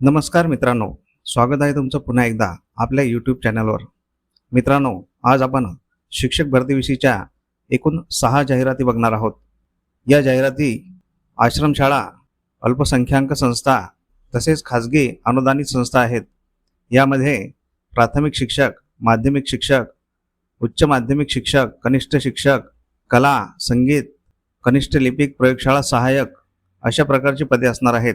नमस्कार मित्रांनो स्वागत आहे तुमचं पुन्हा एकदा आपल्या यूट्यूब चॅनलवर मित्रांनो आज आपण शिक्षक भरतीविषयीच्या एकूण सहा जाहिराती बघणार आहोत. या जाहिराती आश्रमशाळा अल्पसंख्याक संस्था तसेच खाजगी अनुदानित संस्था आहेत. यामध्ये प्राथमिक शिक्षक माध्यमिक शिक्षक उच्च माध्यमिक शिक्षक कनिष्ठ शिक्षक कला संगीत कनिष्ठ लिपिक प्रयोगशाळा सहाय्यक अशा प्रकारची पदे असणार आहेत.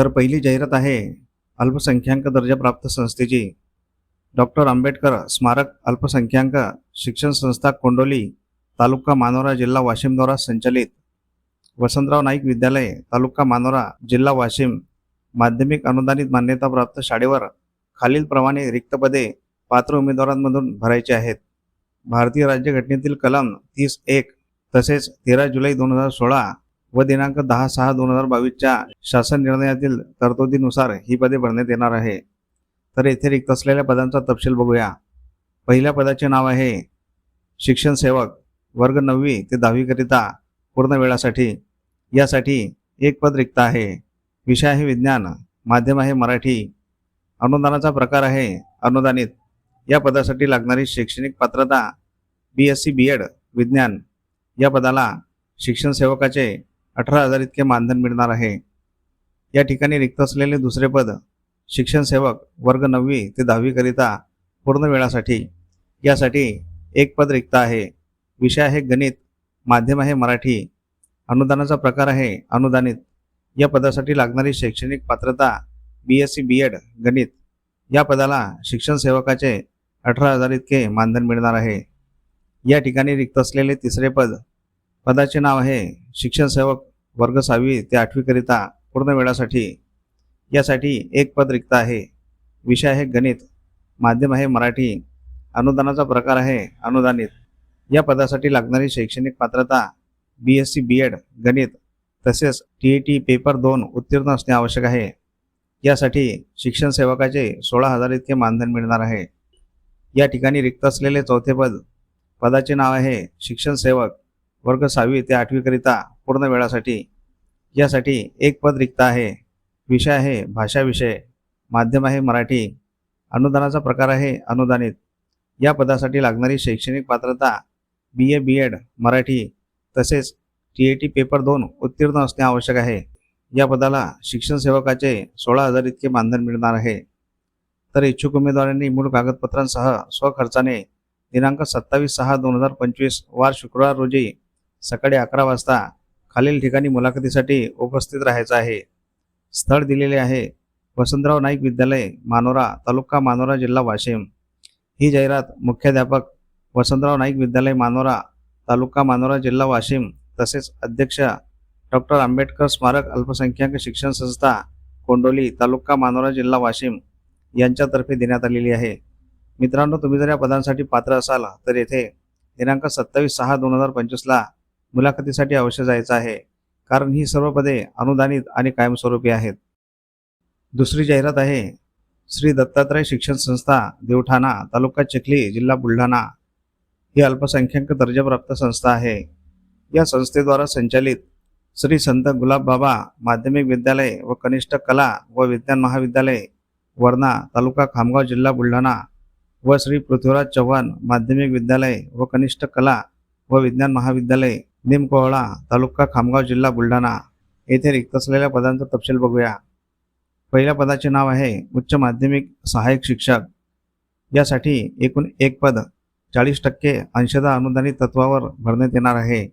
तर पहिली जाहिरात आहे अल्पसंख्याक दर्जाप्राप्त संस्थेची. डॉक्टर आंबेडकर स्मारक अल्पसंख्याक शिक्षण संस्था कोंडोली तालुका मानोरा जिल्हा वाशिमद्वारा संचलित. वसंतराव नाईक विद्यालय तालुका मानोरा जिल्हा वाशिम. माध्यमिक अनुदानित मान्यताप्राप्त शाळेवर खालीलप्रमाणे रिक्त पदे पात्र उमेदवारांमधून भरायचे आहेत. भारतीय राज्यघटनेतील कलम तीस एक तसेच तेरा जुलै दोन हजार सोळा व दिनांक दहा सहा दोन हजार बावीसच्या शासन निर्णयातील तरतुदीनुसार ही पदे भरण्यात येणार आहे. तर येथे रिक्त असलेल्या पदांचा तपशील बघूया. पहिल्या पदाचे नाव आहे शिक्षण सेवक वर्ग नववी ते दहावीकरिता पूर्ण वेळासाठी. यासाठी एक पद रिक्त आहे. विषय आहे विज्ञान माध्यम आहे मराठी. अनुदानाचा प्रकार आहे अनुदानित. या पदासाठी लागणारी शैक्षणिक पात्रता B S C B Ed विज्ञान. या पदाला शिक्षण सेवकाचे अठरा हजार इतके मानधन मिळणार आहे. या ठिकाणी रिक्त असलेले दुसरे पद शिक्षण सेवक वर्ग नववी ते दहावीकरिता पूर्ण वेळासाठी यासाठी एक पद रिक्त आहे. विषय आहे गणित माध्यम आहे मराठी. अनुदानाचा प्रकार आहे अनुदानित. या पदासाठी लागणारी शैक्षणिक पात्रता B S C B Ed गणित या पदाला शिक्षण सेवकाचे अठरा हजार इतके मानधन मिळणार आहे. या ठिकाणी रिक्त असलेले तिसरे पद पदाचे नाव आहे शिक्षण सेवक वर्ग सहावी ते आठवीकरिता पूर्ण वेळासाठी यासाठी एक पद रिक्त आहे. विषय आहे गणित. माध्यम आहे मराठी. अनुदानाचा प्रकार आहे अनुदानित. या पदासाठी लागणारी शैक्षणिक पात्रता B S C B Ed गणित तसेच टी ई टी पेपर दोन उत्तीर्ण असणे आवश्यक आहे. यासाठी शिक्षण सेवकाचे सोळा हजार इतके मानधन मिळणार आहे. या ठिकाणी रिक्त असलेले चौथे पद पदाचे नाव आहे शिक्षण सेवक. वर्ग सहावी ते आठवीकरिता पूर्ण वेळासाठी यासाठी एक पद रिक्त आहे. विषय आहे भाषा विषय. माध्यम आहे मराठी. अनुदानाचा प्रकार आहे अनुदानित. या पदासाठी लागणारी शैक्षणिक पात्रता B A B Ed Marathi तसेच टी ए टी पेपर दोन उत्तीर्ण असणे आवश्यक आहे. या पदाला शिक्षण सेवकाचे सोळा हजार इतके मानधन मिळणार आहे. तर इच्छुक उमेदवारांनी मूळ कागदपत्रांसह स्वखर्चाने दिनांक सत्तावीस सहा दोन हजार पंचवीस वार शुक्रवार रोजी सकाळी अकरा वाजता खालील ठिकाणी मुलाखतीसाठी उपस्थित राहायचं आहे. स्थळ दिलेले आहे. वसंतराव नाईक विद्यालय मानोरा तालुका मानोरा जिल्हा वाशिम. ही जाहिरात मुख्याध्यापक वसंतराव नाईक विद्यालय मानोरा तालुका मानोरा जिल्हा वाशिम तसेच अध्यक्ष डॉक्टर आंबेडकर स्मारक अल्पसंख्याक शिक्षण संस्था कोंडोली तालुका मानोरा जिल्हा वाशिम यांच्यातर्फे देण्यात आलेली आहे. मित्रांनो तुम्ही जर या पदांसाठी पात्र असाल तर येथे दिनांक सत्तावीस सहा दोन हजार पंचवीसला मुलाखतीसाठी अवश्य जायचं आहे कारण ही सर्व पदे अनुदानित आणि कायमस्वरूपी आहेत. दुसरी जाहिरात आहे श्री दत्तात्रय शिक्षण संस्था देवठाणा तालुका चिखली जिल्हा बुलढाणा. ही अल्पसंख्याक दर्जाप्राप्त संस्था आहे. या संस्थेद्वारा संचालित श्री संत गुलाब बाबा माध्यमिक विद्यालय व कनिष्ठ कला व विज्ञान महाविद्यालय वर्णा तालुका खामगाव जिल्हा बुलढाणा व श्री पृथ्वीराज चव्हाण माध्यमिक विद्यालय व कनिष्ठ कला व विज्ञान महाविद्यालय. निमकोहळा तालुका खामगाव जिल्हा बुलढाणा येथे रिक्त असलेल्या पदांचा तपशील बघूया. पहिल्या पदाचे नाव आहे उच्च माध्यमिक सहाय्यक शिक्षक. यासाठी एकूण एक पद चाळीस टक्के अंशतः अनुदानित तत्वावर भरण्यात येणार आहे.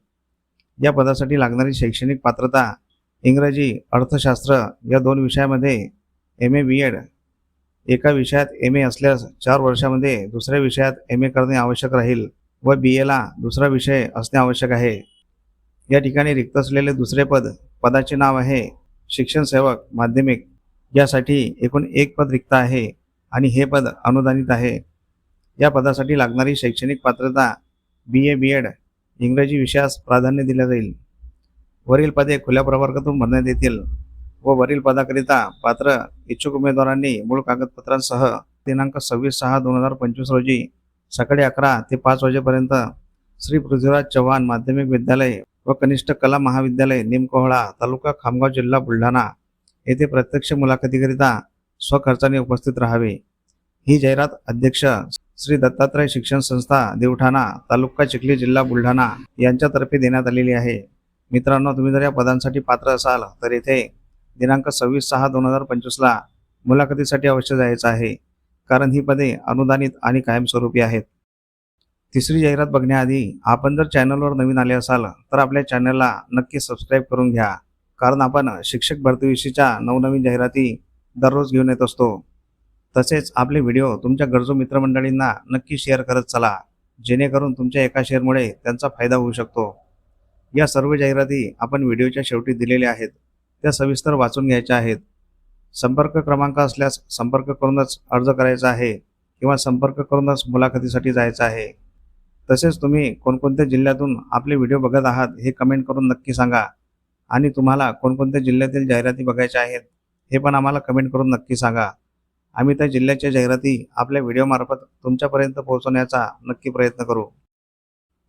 या पदासाठी लागणारी शैक्षणिक पात्रता इंग्रजी अर्थशास्त्र या दोन विषयामध्ये एम ए बी एड एका विषयात एम ए असल्यास चार वर्षामध्ये दुसऱ्या विषयात एम ए करणे आवश्यक राहील व बी एला दुसरा विषय असणे आवश्यक आहे. या ठिकाणी रिक्त असलेले दुसरे पद पदाचे नाव आहे शिक्षण सेवक माध्यमिक. यासाठी एकूण एक पद रिक्त आहे आणि हे पद अनुदानित आहे. या पदासाठी लागणारी शैक्षणिक पात्रता बी ए बी एड इंग्रजी विषयास प्राधान्य दिले जाईल. वरील पदे खुल्या प्रवर्गातून भरण्यात येतील व वरील पदाकरिता पात्र इच्छुक उमेदवारांनी मूळ कागदपत्रांसह दिनांक सव्वीस सहा दोन हजार पंचवीस रोजी सकाळी अकरा ते पाच वाजेपर्यंत श्री पृथ्वीराज चव्हाण माध्यमिक विद्यालय व कनिष्ठ कला महाविद्यालय निमकोहळा तालुका खामगाव जिल्हा बुलढाणा येथे प्रत्यक्ष मुलाखतीकरिता स्वखर्चाने उपस्थित राहावे. ही जाहिरात अध्यक्ष श्री दत्तात्रय शिक्षण संस्था देवठाणा तालुका चिखली जिल्हा बुलढाणा यांच्यातर्फे देण्यात आलेली आहे. मित्रांनो तुम्ही जर या पदांसाठी पात्र असाल तर येथे दिनांक सव्वीस सहा दोन हजार पंचवीसला मुलाखतीसाठी अवश्य जायचं आहे. कारण ही पदे अनुदानित आणि कायमस्वरूपी आहेत. तिसरी जाहिरात बघण्याआधी आपण जर चॅनलवर नवीन आले असाल तर आपल्या चॅनलला नक्की सबस्क्राईब करून घ्या. कारण आपण शिक्षक भरतीविषयीच्या नवनवीन जाहिराती दररोज घेऊन येत असतो. तसेच आपले व्हिडिओ तुमच्या गरजू मित्रमंडळींना नक्की शेअर करत चला. जेणेकरून तुमच्या एका शेअरमुळे त्यांचा फायदा होऊ शकतो. या सर्व जाहिराती आपण व्हिडिओच्या शेवटी दिलेल्या आहेत. त्या सविस्तर वाचून घ्यायच्या आहेत. संपर्क क्रमांक असल्यास संपर्क करूनच अर्ज करायचा आहे किंवा संपर्क करूनच मुलाखतीसाठी जायचं आहे. तसेच तुम्ही कोणकोणत्या जिल्ह्यातून आपले व्हिडिओ बघत आहात हे कमेंट करून नक्की सांगा. आणि तुम्हाला कोणकोणत्या जिल्ह्यातील जाहिराती बघायच्या आहेत हे पण आम्हाला कमेंट करून नक्की सांगा. आम्ही त्या जिल्ह्याच्या जाहिराती आपल्या व्हिडिओमार्फत तुमच्यापर्यंत पोहोचवण्याचा नक्की प्रयत्न करू.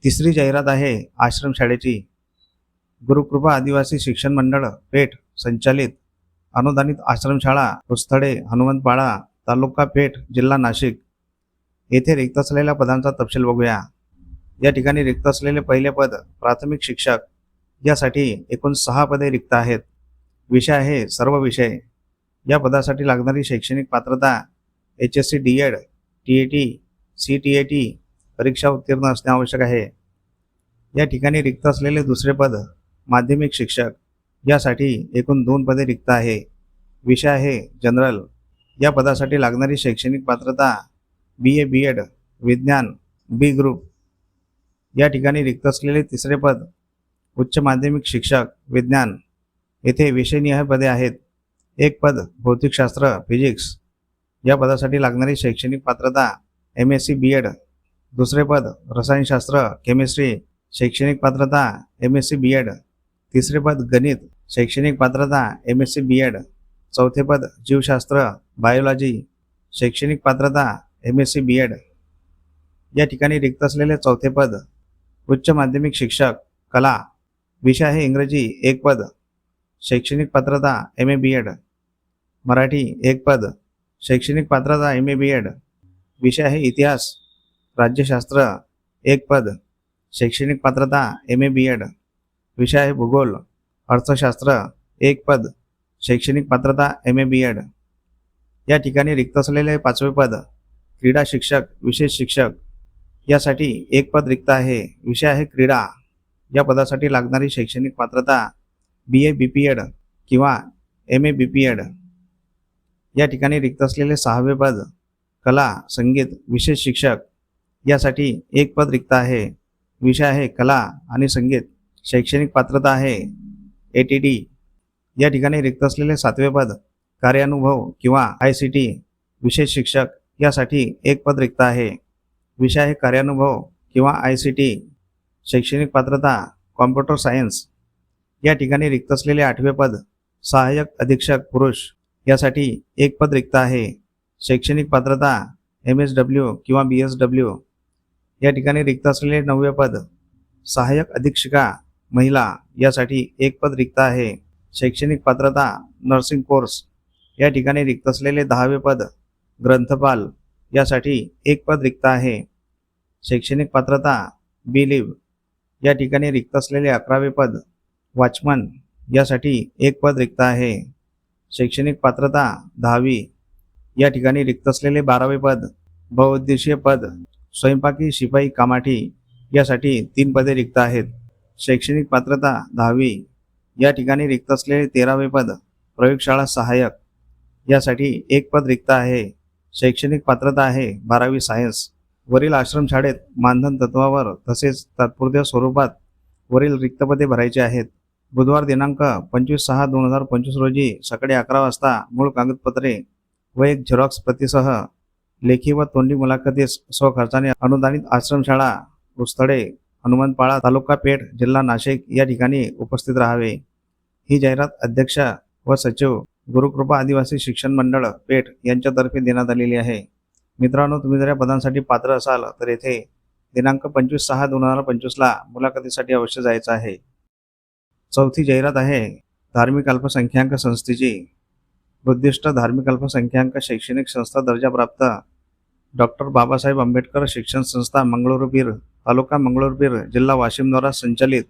तिसरी जाहिरात आहे आश्रमशाळेची गुरुकृपा आदिवासी शिक्षण मंडळ पेठ संचालित अनुदानित आश्रमशाळा रुस्थळे हनुमंतपाळा तालुका पेठ जिल्हा नाशिक. येथे रिक्त असलेल्या पदांचा तपशील बघूया. या ठिकाणी रिक्त असलेले पहिले पद प्राथमिक शिक्षक यासाठी एकूण सहा पदे रिक्त आहेत. विषय आहे सर्व विषय. या पदासाठी लागणारी शैक्षणिक पात्रता H S C D Ed T A T C T A T परीक्षा उत्तीर्ण असणे आवश्यक आहे. या ठिकाणी रिक्त असलेले दुसरे पद माध्यमिक शिक्षक यासाठी एकूण दोन पदे रिक्त आहे. विषय आहे जनरल. या पदासाठी लागणारी शैक्षणिक पात्रता बी ए बी एड विज्ञान बी ग्रुप या ठिकाणी रिक्त असलेले तिसरे पद उच्च माध्यमिक शिक्षक विज्ञान येथे विषयनिहाय पदे आहेत. एक पद भौतिकशास्त्र फिजिक्स. या पदासाठी लागणारी शैक्षणिक पात्रता M S C B Ed दुसरे पद रसायनशास्त्र केमिस्ट्री शैक्षणिक पात्रता M S C B Ed तिसरे पद गणित शैक्षणिक पात्रता M S C B Ed चौथे पद जीवशास्त्र बायोलॉजी शैक्षणिक पात्रता M S C B Ed या ठिकाणी रिक्त असलेले चौथे पद उच्च माध्यमिक शिक्षक कला विषय आहे इंग्रजी एक पद शैक्षणिक पात्रता M A B Ed Marathi एक पद शैक्षणिक पात्रता एम ए बी एड विषय आहे इतिहास राज्यशास्त्र एक पद शैक्षणिक पात्रता एम ए बी एड विषय आहे भूगोल अर्थशास्त्र एक पद शैक्षणिक पात्रता एम ए बी एड या ठिकाणी रिक्त असलेले पाचवे पद क्रीडा शिक्षक विशेष शिक्षक यासाठी एक पद रिक्त आहे. विषय आहे क्रीडा. या पदासाठी लागणारी शैक्षणिक पात्रता B A B P Ed किंवा M A B P Ed या ठिकाणी रिक्त असलेले सहावे पद कला संगीत विशेष शिक्षक यासाठी एक पद रिक्त आहे. विषय आहे कला आणि संगीत. शैक्षणिक पात्रता आहे ए टी डी या ठिकाणी रिक्त असलेले सातवे पद कार्यानुभव किंवा आय सी टी विशेष शिक्षक यासाठी एक पद रिक्त आहे. विषय आहे कार्यानुभव किंवा आय सी टी शैक्षणिक पात्रता कॉम्प्युटर सायन्स या ठिकाणी रिक्त असलेले आठवे पद सहाय्यक अधीक्षक पुरुष यासाठी एक पद रिक्त आहे. शैक्षणिक पात्रता एम एस डब्ल्यू किंवा बी एस डब्ल्यू. या ठिकाणी रिक्त असलेले नववे पद सहाय्यक अधीक्षिका महिला यासाठी एक पद रिक्त आहे. शैक्षणिक पात्रता नर्सिंग कोर्स या ठिकाणी रिक्त असलेले दहावे पद ग्रंथपाल यासाठी एक पद रिक्त आहे. शैक्षणिक पात्रता बी लिव्ह या ठिकाणी रिक्त असलेले अकरावे पद वॉचमन यासाठी एक पद रिक्त आहे. शैक्षणिक पात्रता दहावी या ठिकाणी रिक्त असलेले बारावे पद बहुउद्देशीय पद स्वयंपाकी शिपाई कामाठी यासाठी तीन पदे रिक्त आहेत. शैक्षणिक पात्रता दहावी या ठिकाणी रिक्त असलेले तेरावे पद प्रयोगशाळा सहाय्यक यासाठी एक पद रिक्त आहे. शैक्षणिक पात्रता आहे बारावी सायन्स. वरील आश्रमशाळेत मानधन तत्वावर तसेच तात्पुरत्या स्वरूपात वरील रिक्तपदे भरायची आहेत. बुधवार दिनांक पंचवीस सहा दोन हजार पंचवीस रोजी सकाळी अकरा वाजता मूळ कागदपत्रे व एक झेरॉक्स प्रतीसह लेखी व तोंडी मुलाखतीस स्वखर्चाने अनुदानित आश्रमशाळा उस्तडे हनुमानपाळा तालुका पेठ जिल्हा नाशिक या ठिकाणी उपस्थित राहावे. ही जाहिरात अध्यक्ष व सचिव गुरुकृपा आदिवासी शिक्षण मंडळ पेठ यांच्यातर्फे देण्यात आलेली आहे. मित्रांनो तुम्ही जर या पदांसाठी पात्र असाल तर येथे दिनांक पंचवीस सहा दोन हजार पंचवीसला मुलाखतीसाठी अवश्य जायचं आहे. चौथी जाहिरात आहे धार्मिक अल्पसंख्याक संस्थेची. उद्दिष्ट धार्मिक अल्पसंख्याक शैक्षणिक संस्था दर्जाप्राप्त डॉक्टर बाबासाहेब आंबेडकर शिक्षण संस्था मंगळूरबीर तालुका मंगळूरबीर जिल्हा वाशिमद्वारा संचालित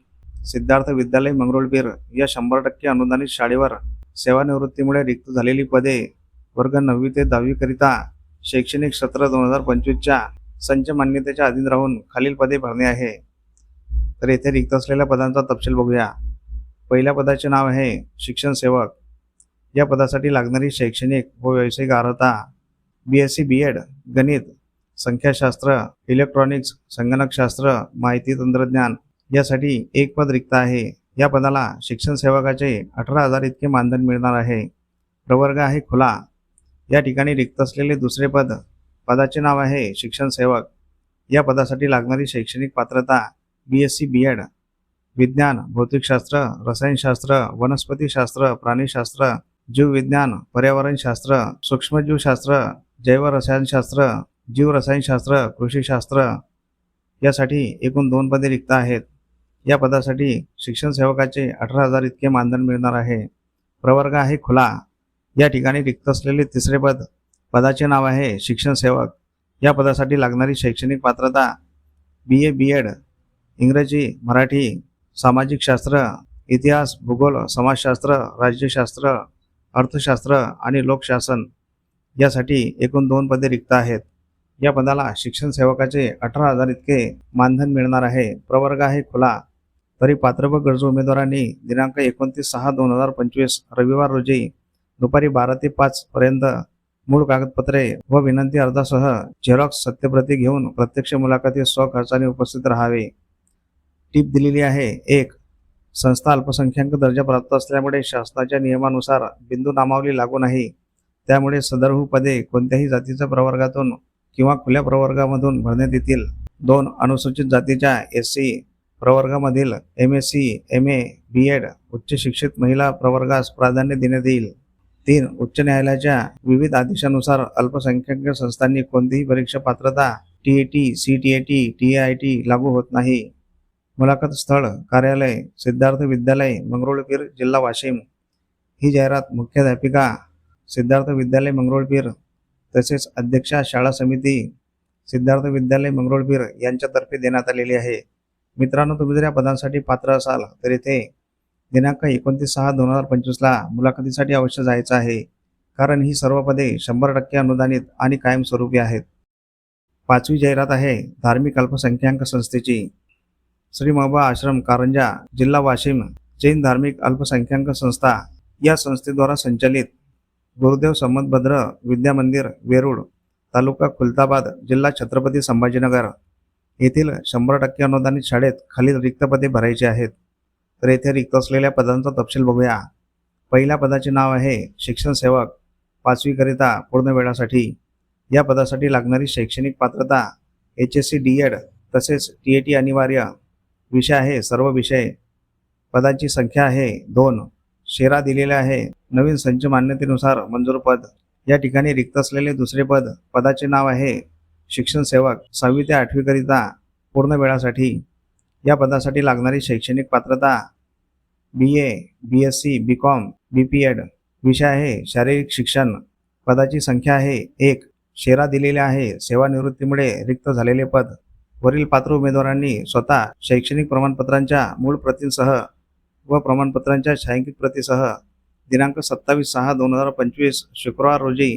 सिद्धार्थ विद्यालय मंगळूरबीर या शंभर टक्के अनुदानित शाळेवर सेवानिवृत्तीमुळे रिक्त झालेली पदे वर्ग नववी ते दहावीकरिता शैक्षणिक सत्र दोन हजार पंचवीसच्या संच मान्यतेच्या अधीन राहून खालील पदे भरणे आहे. तर येथे रिक्त असलेल्या पदांचा तपशील बघूया. पहिल्या पदाचे नाव आहे शिक्षण सेवक. या पदासाठी लागणारी शैक्षणिक व व्यावसायिक अर्हता B S C B Ed गणित संख्याशास्त्र इलेक्ट्रॉनिक्स संगणकशास्त्र माहिती तंत्रज्ञान यासाठी एक पद रिक्त आहे. या पदाला शिक्षण सेवकाचे अठरा हजार इतके मानधन मिळणार आहे. प्रवर्ग आहे खुला. या ठिकाणी रिक्त असलेले दुसरे पद पदाचे नाव आहे शिक्षण सेवक. या पदासाठी लागणारी शैक्षणिक पात्रता B S C B Ed विज्ञान भौतिकशास्त्र रसायनशास्त्र वनस्पतीशास्त्र प्राणीशास्त्र जीवविज्ञान पर्यावरणशास्त्र सूक्ष्मजीवशास्त्र जैवरसायनशास्त्र जीवरसायनशास्त्र कृषीशास्त्र. यासाठी एकूण दोन पदे रिक्त आहेत. या पदासाठी शिक्षण सेवकाचे अठरा हजार इतके मानधन मिळणार आहे. प्रवर्ग आहे खुला. या ठिकाणी रिक्त असलेले तिसरे पद पदाचे नाव आहे शिक्षण सेवक. या पदासाठी लागणारी शैक्षणिक पात्रता बी ए बी एड इंग्रजी मराठी सामाजिक शास्त्र इतिहास भूगोल समाजशास्त्र राज्यशास्त्र अर्थशास्त्र आणि लोकशासन यासाठी एकूण दोन पदे रिक्त आहेत. या पदाला शिक्षण सेवकाचे अठरा हजार इतके मानधन मिळणार आहे. प्रवर्ग आहे खुला. तरी पात्र व गरजू उमेदवारांनी दिनांक एकोणतीस सहा दोन हजार पंचवीस रविवार रोजी दुपारी बारा ते पाच पर्यंत मूळ कागदपत्रे व विनंती अर्जासह झेरॉक्स सत्यप्रती घेऊन प्रत्यक्ष मुलाखतीत स्वखर्चाने उपस्थित राहावे. टीप दिलेली आहे. एक संस्था अल्पसंख्याक दर्जा प्राप्त असल्यामुळे शासनाच्या नियमानुसार बिंदू नामावली लागू नाही. त्यामुळे सदरहू पदे कोणत्याही जातीच्या प्रवर्गातून किंवा खुल्या प्रवर्गामधून भरण्यात येतील दोन अनुसूचित जातीच्या S C प्रवर्गामधील M S C M A B Ed उच्च शिक्षित महिला प्रवर्गास प्राधान्य देण्यात येईल. तीन उच्च न्यायालयाच्या विविध आदेशानुसार अल्पसंख्याक संस्थांनी कोणतीही परीक्षा पात्रता T A T C T A T T I T लागू होत नाही. मुलाखत स्थळ कार्यालय सिद्धार्थ विद्यालय मंगरुळपीर जिल्हा वाशिम. ही जाहिरात मुख्याध्यापिका सिद्धार्थ विद्यालय मंगरुळपीर तसेच अध्यक्षा शाळा समिती सिद्धार्थ विद्यालय मंगरुळपीर यांच्यातर्फे देण्यात आलेली आहे. मित्रांनो तुम्ही जर या पदांसाठी पात्र असाल तर इथे दिनांक एकोणतीस सहा दोन हजार पंचवीसला मुलाखतीसाठी अवश्य जायचं आहे. कारण ही सर्व पदे शंभर टक्के अनुदानित आणि कायमस्वरूपी आहेत. पाचवी जाहिरात आहे धार्मिक अल्पसंख्याक संस्थेची. श्री महबा आश्रम कारंजा जिल्हा वाशिम जैन धार्मिक अल्पसंख्याक संस्था या संस्थेद्वारा संचालित गुरुदेव संमतभद्र विद्या मंदिर वेरूळ तालुका खुलताबाद जिल्हा छत्रपती संभाजीनगर येथील शंभर टक्के अनुदानित शाळेत खालील रिक्त पदे भरायची आहेत. तर येथे रिक्त असलेल्या पदांचा तपशील बघूया. पहिल्या पदाचे नाव आहे शिक्षण सेवक. पाचवीकरिता पूर्ण वेळासाठी या पदासाठी लागणारी शैक्षणिक पात्रता H S C D Ed तसेच टी ए टी अनिवार्य विषय आहे सर्व विषय पदांची संख्या आहे दोन. शेरा दिलेला आहे नवीन संच मान्यतेनुसार मंजूर पद. या ठिकाणी रिक्त असलेले दुसरे पद पदाचे नाव आहे शिक्षण सेवक सहावी ते आठवीकरिता पूर्ण वेळासाठी. या पदासाठी लागणारी शैक्षणिक पात्रता B A B S C B Com B P Ed विषय आहे शारीरिक शिक्षण. पदाची संख्या आहे एक. शेरा दिलेल्या आहे सेवानिवृत्तीमुळे रिक्त झालेले पद. वरील पात्र उमेदवारांनी स्वतः शैक्षणिक प्रमाणपत्रांच्या मूळ प्रतींसह व प्रमाणपत्रांच्या छायांकित प्रतीसह दिनांक सत्तावीस सहा दोन हजार पंचवीस शुक्रवार रोजी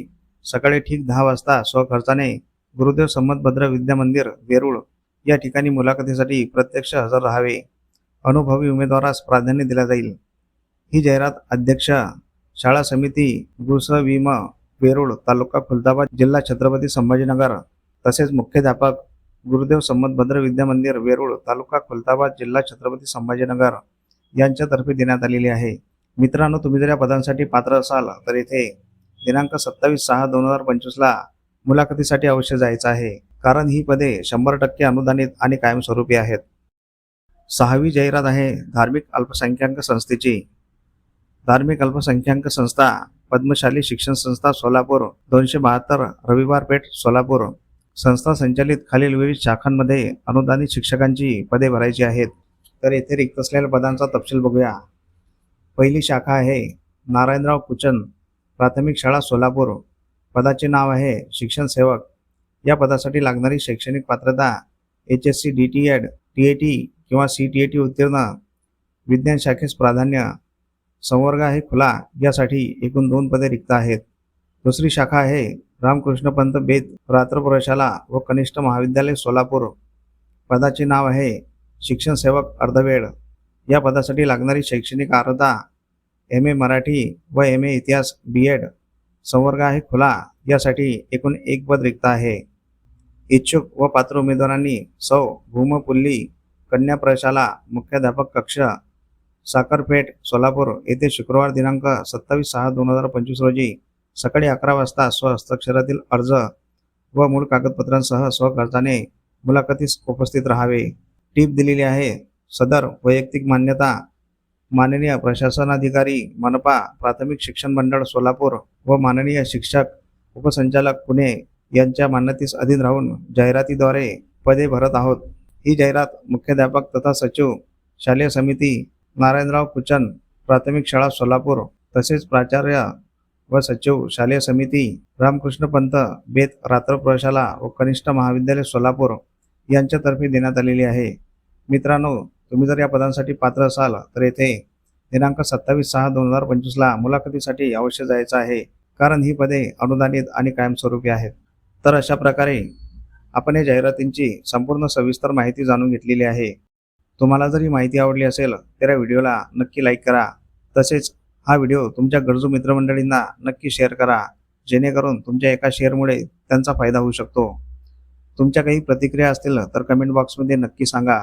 सकाळी ठीक दहा वाजता स्वखर्चाने गुरुदेव संमतभद्र विद्या मंदिर वेरूळ या ठिकाणी मुलाखतीसाठी प्रत्यक्ष हजर राहावे. अनुभवी उमेदवारास प्राधान्य दिला जाईल. ही जाहिरात अध्यक्ष शाळा समिती गुस वेरूळ तालुका खुलताबाद जिल्हा छत्रपती संभाजीनगर तसेच मुख्याध्यापक गुरुदेव संमतभद्र विद्या मंदिर वेरूळ तालुका खुलताबाद जिल्हा छत्रपती संभाजीनगर यांच्यातर्फे देण्यात आलेली आहे. मित्रांनो तुम्ही जर या पदांसाठी पात्र असाल तर येथे दिनांक सत्तावीस सहा दोन हजार पंचवीसला मुलाखतीसाठी अवश्य जायचं आहे. कारण ही पदे शंभर टक्के अनुदानित आणि कायमस्वरूपी आहेत. सहावी जाहिरात आहे धार्मिक अल्पसंख्याक संस्थेची. धार्मिक अल्पसंख्याक संस्था पद्मशाली शिक्षण संस्था सोलापूर दोनशे बहात्तर रविवार पेठ सोलापूर. संस्था संचालित खालील विविध शाखांमध्ये अनुदानित शिक्षकांची पदे भरायची आहेत. तर येथे रिक्त असलेल्या पदांचा तपशील बघूया. पहिली शाखा आहे नारायणराव कुचन प्राथमिक शाळा सोलापूर. पदाचे नाव आहे शिक्षण सेवक. या पदासाठी लागणारी शैक्षणिक पात्रता H S C D T Ed T A T किंवा सी टी ए टी उत्तीर्ण विज्ञान शाखेस प्राधान्य संवर्ग आहे खुला यासाठी एकूण दोन पदे रिक्त आहेत. दुसरी शाखा आहे रामकृष्ण पंत बेद रात्र प्रशाला व कनिष्ठ महाविद्यालय सोलापूर. पदाचे नाव आहे शिक्षण सेवक अर्धवेळ. या पदासाठी लागणारी शैक्षणिक अर्हता एम ए मराठी व एम ए इतिहास बी एड संवर्ग आहे खुला. यासाठी एकूण एक पद रिक्त आहे. इच्छुक व पात्र उमेदवारांनी सौ भूमपुल्ली कन्या प्रशाला मुख्याध्यापक कक्ष साखरपेठ सोलापूर येथे शुक्रवार दिनांक सत्तावीस सहा दोन हजार पंचवीस रोजी सकाळी अकरा वाजता स्वहस्ताक्षरातील अर्ज व मूळ कागदपत्रांसह स्वखर्चाने मुलाखतीस उपस्थित राहावे. टीप दिलेली आहे सदर वैयक्तिक मान्यता माननीय प्रशासनाधिकारी मनपा प्राथमिक शिक्षण मंडळ सोलापूर व माननीय शिक्षक उपसंचालक पुणे यांच्या मान्यतेस अधीन राहून जाहिरातीद्वारे पदे भरत आहोत. ही जाहिरात मुख्याध्यापक तथा सचिव शालेय समिती नारायणराव कुचन प्राथमिक शाळा सोलापूर तसेच प्राचार्य व सचिव शालेय समिती रामकृष्ण पंत बेत रात्र प्रशाला व कनिष्ठ महाविद्यालय सोलापूर यांच्यातर्फे देण्यात आलेली आहे. मित्रांनो तुम्ही जर या पदांसाठी पात्र असाल तर येथे दिनांक सत्तावीस सहा दोन हजार पंचवीसला मुलाखतीसाठी अवश्य जायचं आहे कारण ही पदे अनुदानित आणि कायमस्वरूपी आहेत. तर अशा प्रकारे आपण या जाहिरातींची संपूर्ण सविस्तर माहिती जाणून घेतलेली आहे. तुम्हाला जर ही माहिती आवडली असेल तर या व्हिडिओला नक्की लाईक करा. तसेच हा व्हिडिओ तुमच्या गरजू मित्रमंडळींना नक्की शेअर करा जेणेकरून तुमच्या एका शेअरमुळे त्यांचा फायदा होऊ शकतो. तुमच्या काही प्रतिक्रिया असतील तर कमेंट बॉक्समध्ये नक्की सांगा.